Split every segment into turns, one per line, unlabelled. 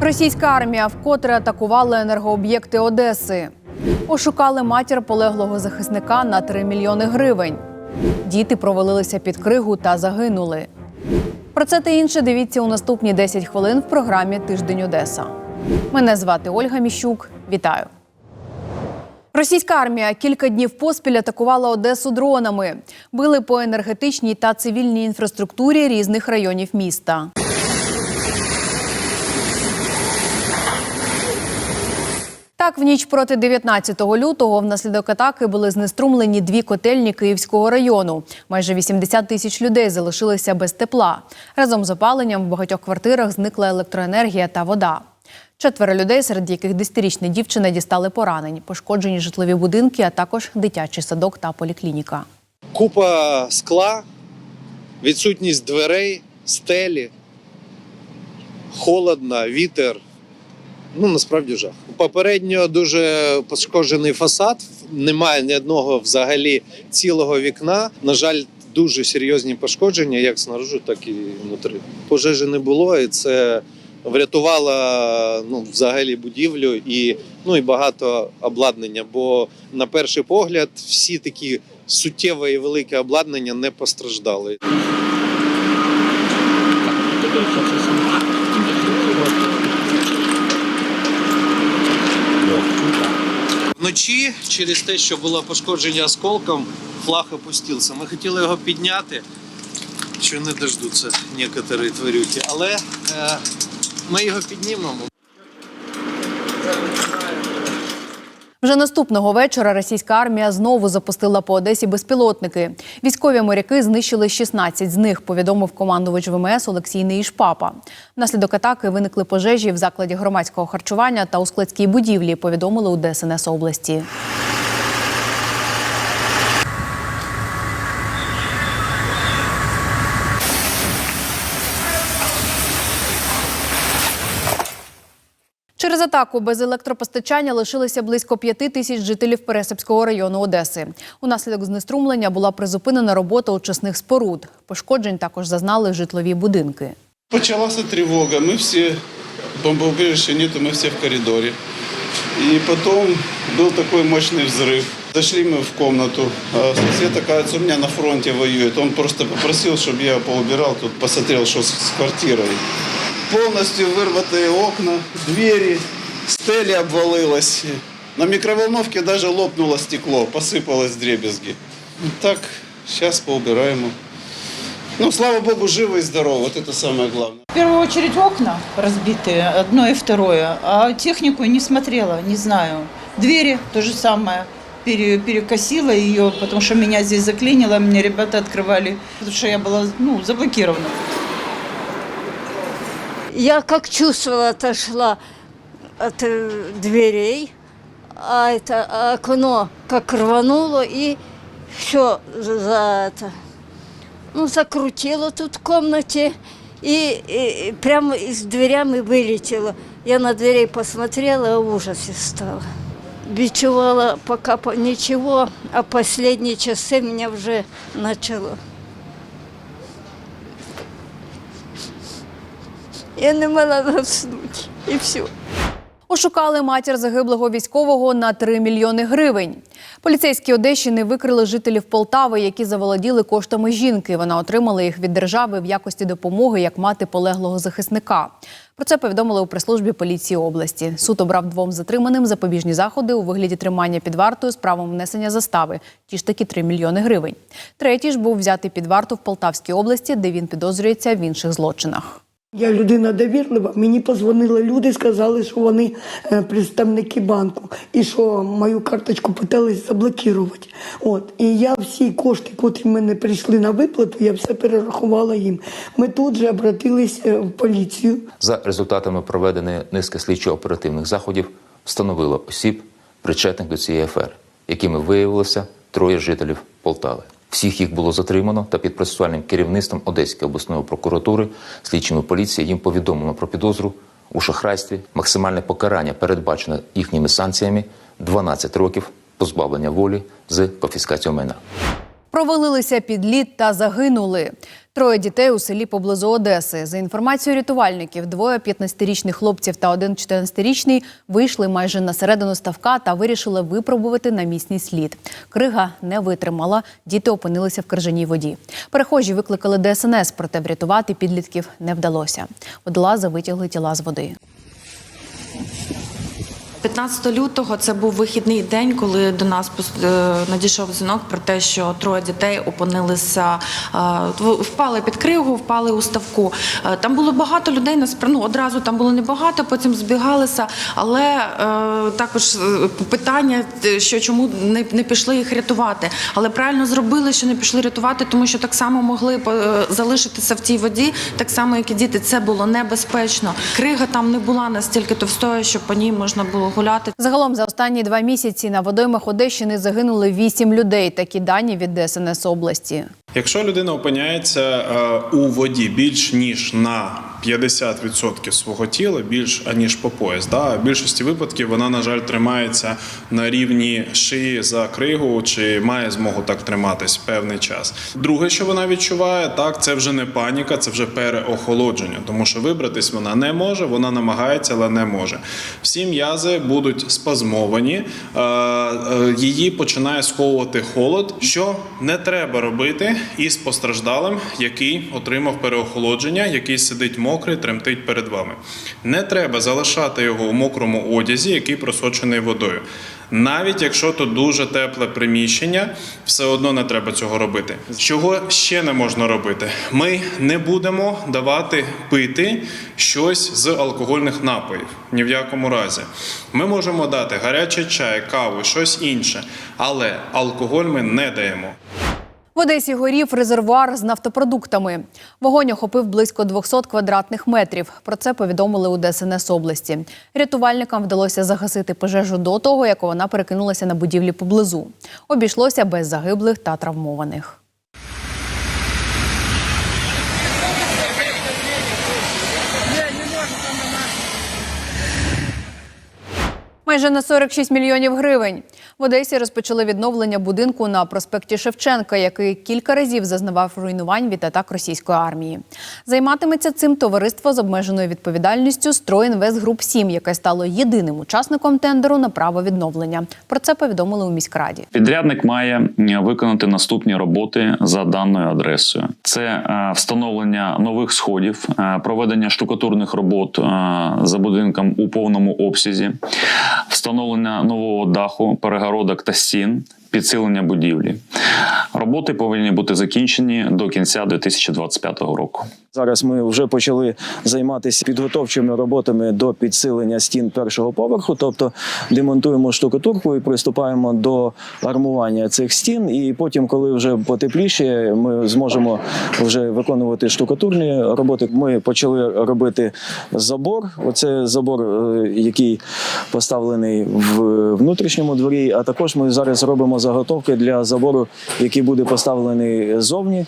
Російська армія вкотре атакувала енергооб'єкти Одеси. Ошукали матір полеглого захисника на 3 мільйони гривень. Діти провалилися під кригу та загинули. Про це та інше дивіться у наступні 10 хвилин в програмі Тиждень Одеса. Мене звати Ольга Міщук. Вітаю. Російська армія кілька днів поспіль атакувала Одесу дронами. Били по енергетичній та цивільній інфраструктурі різних районів міста. Так, в ніч проти 19 лютого внаслідок атаки були знеструмлені дві котельні Київського району. Майже 80 тисяч людей залишилися без тепла. Разом з опаленням в багатьох квартирах зникла електроенергія та вода. Четверо людей, серед яких десятирічна дівчина дістали поранень, пошкоджені житлові будинки, а також дитячий садок та поліклініка.
Купа скла, відсутність дверей, стелі, холодно, вітер. Ну, насправді жах. Попередньо дуже пошкоджений фасад, немає ні одного взагалі цілого вікна. На жаль, дуже серйозні пошкодження, як снаружи, так і внутрі. Пожежі не було, і це врятувало ну, взагалі будівлю і, ну, і багато обладнання. Бо на перший погляд всі такі суттєве і велике обладнання не постраждали. Вночі через те, що було пошкодження осколком, флаг опустився. Ми хотіли його підняти, що не дождуться некоторі тварюки, але е, ми його піднімемо.
Вже наступного вечора російська армія знову запустила по Одесі безпілотники. Військові моряки знищили 16 з них, повідомив командувач ВМС Олексій Неїшпапа. Внаслідок атаки виникли пожежі в закладі громадського харчування та у складській будівлі. Повідомили у ДСНС області. Через атаку без електропостачання лишилися близько п'яти тисяч жителів Пересипського району Одеси. Унаслідок знеструмлення була призупинена робота очисних споруд. Пошкоджень також зазнали житлові будинки.
Почалась тревога, мы все, бомбоубежища нету, мы все в коридоре. И потом был такой мощный взрыв. Зашли мы в комнату, а сосед, оказывается, у меня на фронте воюет. Он просто попросил, чтобы я поубирал, тут посмотрел, что с с квартирой. Полностью вырватые окна, двери, стели обвалилась. На микроволновке даже лопнуло стекло, посыпалось дребезги. Так, сейчас поубираем. Ну, слава богу, живы и здоровы, вот это самое главное.
В первую очередь окна разбитые, одно и второе, а технику не смотрела, не знаю. Двери то же самое, пере- перекосила ее, потому что меня здесь заклинило, мне ребята открывали, потому что я была ну, заблокирована.
Я как чувствовала, отошла от э, дверей, а это окно как рвануло и все за это. Ну, закрутило тут в комнате и, и- и прямо из дверями вылетело. Я на дверей посмотрела, в ужасе стало. Бичевала пока по- ничего, а последние часы меня уже начало. Я не могла заснути. І все.
Ошукали матір загиблого військового на 3 мільйони гривень. Поліцейські Одещини викрили жителів Полтави, які заволоділи коштами жінки. Вона отримала їх від держави в якості допомоги як мати полеглого захисника. Про це повідомили у прес-службі поліції області. Суд обрав двом затриманим запобіжні заходи у вигляді тримання під вартою з правом внесення застави. Ті ж таки 3 мільйони гривень. Третій ж був взятий під варту в Полтавській області, де він підозрюється в інших злочинах.
Я людина довірлива. Мені позвонили люди, сказали, що вони е, представники банку і що мою карточку питались заблокувати. От і я всі кошти, котрі мене прийшли на виплату, я все перерахувала їм. Ми тут же обратились е, в поліцію.
За результатами проведеної низки слідчо-оперативних заходів встановило осіб, причетних до цієї афери, якими виявилося троє жителів Полтави. Всіх їх було затримано та під процесуальним керівництвом Одеської обласної прокуратури слідчими поліції їм повідомлено про підозру у шахрайстві. Максимальне покарання передбачено їхніми санкціями 12 років позбавлення волі з конфіскацією майна.
Провалилися під лід та загинули. Троє дітей у селі поблизу Одеси. За інформацією рятувальників, двоє 15-річних хлопців та один 14-річний вийшли майже на середину ставка та вирішили випробувати на місний слід. Крига не витримала, діти опинилися в крижаній воді. Перехожі викликали ДСНС, проте врятувати підлітків не вдалося. Водолази витягли тіла з води.
15 лютого це був вихідний день, коли до нас е, надійшов дзвінок про те, що троє дітей опинилися, е, впали під кригу, впали у ставку. Е, Там було багато людей, ну, одразу там було небагато, потім збігалися. Але також питання, що чому не, пішли їх рятувати. Але правильно зробили, що не пішли рятувати, тому що так само могли залишитися в тій воді, так само, як і діти. Це було небезпечно. Крига там не була настільки товстою, що по ній можна було гуляти.
Загалом за останні два місяці на водоймах Одещини загинули вісім людей. Такі дані від ДСНС області.
Якщо людина опиняється е, у воді більш ніж на 50% свого тіла, більш аніж по пояс, да? в більшості випадків вона, на жаль, тримається на рівні шиї за кригу, чи має змогу так триматись певний час. Друге, що вона відчуває, так це вже не паніка, це вже переохолодження, тому що вибратись вона не може, вона намагається, але не може. Всі м'язи будуть спазмовані, е, е, її починає сковувати холод, що не треба робити із постраждалим, який отримав переохолодження, який сидить мокрий, тремтить перед вами. Не треба залишати його у мокрому одязі, який просочений водою. Навіть якщо то дуже тепле приміщення, все одно не треба цього робити. Чого ще не можна робити? Ми не будемо давати пити щось з алкогольних напоїв. Ні в якому разі. Ми можемо дати гарячий чай, каву, щось інше, але алкоголь ми не даємо.
В Одесі горів резервуар з нафтопродуктами. Вогонь охопив близько 200 квадратних метрів. Про це повідомили у ДСНС області. Рятувальникам вдалося загасити пожежу до того, як вона перекинулася на будівлі поблизу. Обійшлося без загиблих та травмованих. Майже на 46 мільйонів гривень. В Одесі розпочали відновлення будинку на проспекті Шевченка, який кілька разів зазнавав руйнувань від атак російської армії. Займатиметься цим товариство з обмеженою відповідальністю «Стройінвестгруп 7», яке стало єдиним учасником тендеру на право відновлення. Про це повідомили у міськраді.
Підрядник має виконати наступні роботи за даною адресою: це е, встановлення нових сходів, е, проведення штукатурних робот е, за будинком у повному обсязі, встановлення нового даху, перегородок та стін. Підсилення будівлі роботи повинні бути закінчені до кінця 2025 року.
Зараз ми вже почали займатися підготовчими роботами до підсилення стін першого поверху, тобто демонтуємо штукатурку і приступаємо до армування цих стін. І потім, коли вже потепліше, ми зможемо вже виконувати штукатурні роботи. Ми почали робити забор. Оце забор, е, який поставлений в внутрішньому дворі. А також ми зараз робимо заготовки для забору, який буде поставлений зовні.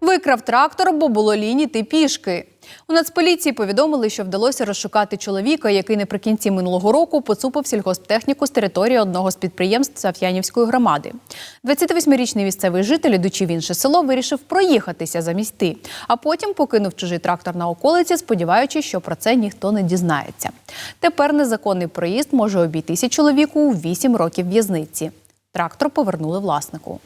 Викрав трактор, бо було лінь іти пішки. У Нацполіції повідомили, що вдалося розшукати чоловіка, який наприкінці минулого року поцупив сільгосптехніку з території одного з підприємств Саф'янівської громади. 28-річний місцевий житель, ідучи в інше село, вирішив проїхатися замість ти, а потім покинув чужий трактор на околиці, сподіваючись, що про це ніхто не дізнається. Тепер незаконний проїзд може обійтися чоловіку у 8 років в'язниці. Трактор повернули власнику.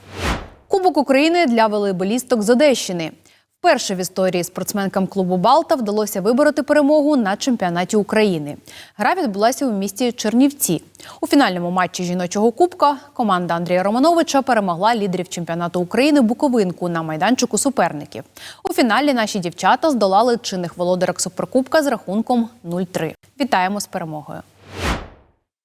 Кубок України для волейболісток з Одещини. Вперше в історії спортсменкам клубу Балта вдалося вибороти перемогу на чемпіонаті України. Гра відбулася у місті Чернівці. У фінальному матчі жіночого кубка команда Андрія Романовича перемогла лідерів чемпіонату України Буковинку на майданчику суперників. У фіналі наші дівчата здолали чинних володарок суперкубка з рахунком 0-3. Вітаємо з перемогою!